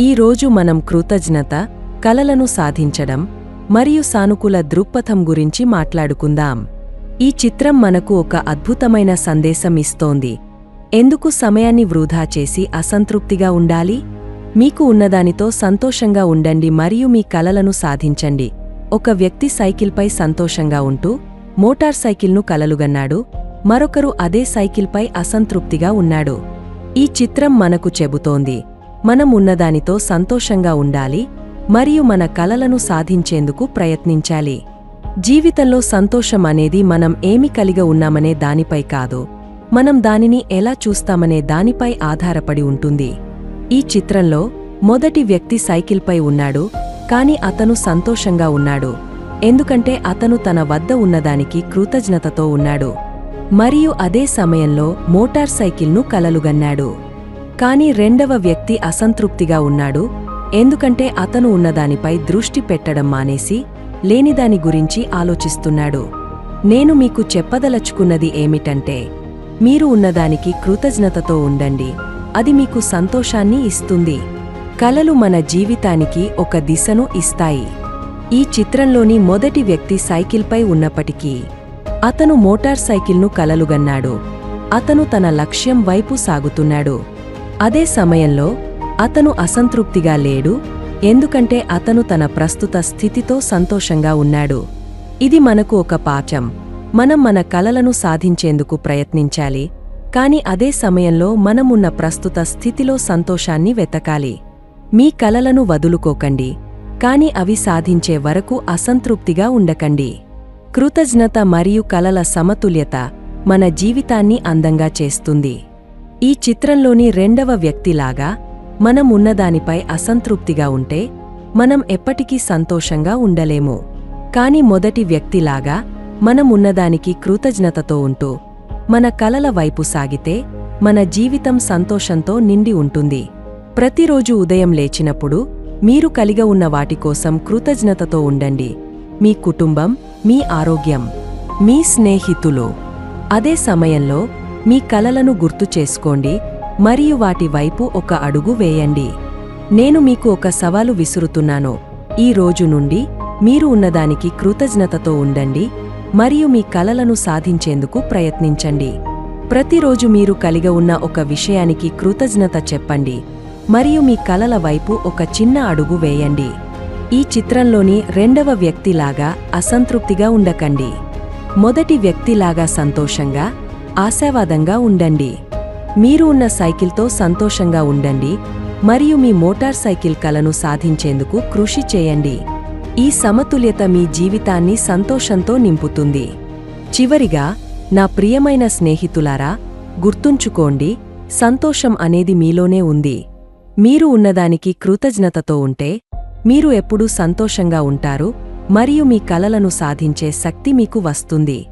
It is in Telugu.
ఈ రోజు మనం కృతజ్ఞత కలలను సాధించడం మరియు సానుకూల దృక్పథం గురించి మాట్లాడుకుందాం. ఈ చిత్రం మనకు ఒక అద్భుతమైన సందేశం ఇస్తోంది. ఎందుకు సమయాన్ని వృధా చేసి అసంతృప్తిగా ఉండాలి? మీకు ఉన్నదానితో సంతోషంగా ఉండండి మరియు మీ కలలను సాధించండి. ఒక వ్యక్తి సైకిల్పై సంతోషంగా ఉంటూ మోటార్ సైకిల్ను కలలుగన్నాడు. మరొకరు అదే సైకిల్పై అసంతృప్తిగా ఉన్నాడు. ఈ చిత్రం మనకు చెబుతోంది. మనం ఉన్నదానితో సంతోషంగా ఉండాలి మరియు మన కలలను సాధించేందుకు ప్రయత్నించాలి. జీవితంలో సంతోషం అనేది మనం ఏమి కలిగి ఉన్నామనే దానిపై కాదు. మనం దానిని ఎలా చూస్తామనే దానిపై ఆధారపడి ఉంటుంది. ఈ చిత్రంలో మొదటి వ్యక్తి సైకిల్పై ఉన్నాడు కాని అతను సంతోషంగా ఉన్నాడు. ఎందుకంటే అతను తన వద్ద ఉన్నదానికి కృతజ్ఞతతో ఉన్నాడు. మరియు అదే సమయంలో మోటార్ సైకిల్ను కలలుగన్నాడు. కానీ రెండవ వ్యక్తి అసంతృప్తిగా ఉన్నాడు ఎందుకంటే అతను ఉన్నదానిపై దృష్టి పెట్టడం మానేసి లేనిదాని గురించి ఆలోచిస్తున్నాడు. నేను మీకు చెప్పదలచుకున్నది ఏమిటంటే మీరు ఉన్నదానికి కృతజ్ఞతతో ఉండండి అది మీకు సంతోషాన్ని ఇస్తుంది. కలలు మన జీవితానికి ఒక దిశను ఇస్తాయి. ఈ చిత్రంలోని మొదటి వ్యక్తి సైకిల్పై ఉన్నప్పటికీ అతను మోటార్ సైకిల్ను కలలుగన్నాడు. అతను తన లక్ష్యం వైపు సాగుతున్నాడు. అదే సమయంలో అతను అసంతృప్తిగా లేడు ఎందుకంటే అతను తన ప్రస్తుత స్థితితో సంతోషంగా ఉన్నాడు. ఇది మనకు ఒక పాఠం. మనం మన కలలను సాధించేందుకు ప్రయత్నించాలి కాని అదే సమయంలో మనం ఉన్న ప్రస్తుత స్థితిలో సంతోషాన్ని వెతకాలి. మీ కలలను వదులుకోకండి కాని అవి సాధించే వరకు అసంతృప్తిగా ఉండకండి. కృతజ్ఞత మరియు కలల సమతుల్యత మన జీవితాన్ని అందంగా చేస్తుంది. ఈ చిత్రంలోని రెండవ వ్యక్తిలాగా మనం ఉన్నదానిపై అసంతృప్తిగా ఉంటే మనం ఎప్పటికీ సంతోషంగా ఉండలేము. కాని మొదటి వ్యక్తిలాగా మనం ఉన్నదానికి కృతజ్ఞతతో ఉంటూ మన కలల వైపు సాగితే మన జీవితం సంతోషంతో నిండి ఉంటుంది. ప్రతిరోజు ఉదయం లేచినప్పుడు మీరు కలిగ ఉన్న వాటి కోసం కృతజ్ఞతతో ఉండండి. మీ కుటుంబం మీ ఆరోగ్యం మీ స్నేహితులు. అదే సమయంలో మీ కలలను గుర్తు చేసుకోండి మరియు వాటి వైపు ఒక అడుగు వేయండి. నేను మీకు ఒక సవాలు విసురుతున్నాను. ఈ రోజు నుండి మీరు ఉన్నదానికి కృతజ్ఞతతో ఉండండి మరియు మీ కలలను సాధించేందుకు ప్రయత్నించండి. ప్రతిరోజు మీరు కలిగ ఉన్న ఒక విషయానికి కృతజ్ఞత చెప్పండి మరియు మీ కలల వైపు ఒక చిన్న అడుగు వేయండి. ఈ చిత్రంలోని రెండవ వ్యక్తిలాగా అసంతృప్తిగా ఉండకండి. మొదటి వ్యక్తిలాగా సంతోషంగా ఆశావాదంగా ఉండండి. మీరు ఉన్న సైకిల్తో సంతోషంగా ఉండండి. మరియు మీ మోటార్ సైకిల్ కలను సాధించేందుకు కృషి చేయండి. ఈ సమతుల్యత మీ జీవితాన్ని సంతోషంతో నింపుతుంది. చివరిగా నా ప్రియమైన స్నేహితులారా గుర్తుంచుకోండి సంతోషం అనేది మీలోనే ఉంది. మీరు ఉన్నదానికి కృతజ్ఞతతో ఉంటే మీరు ఎప్పుడూ సంతోషంగా ఉంటారు మరియు మీ కలలను సాధించే శక్తి మీకు వస్తుంది.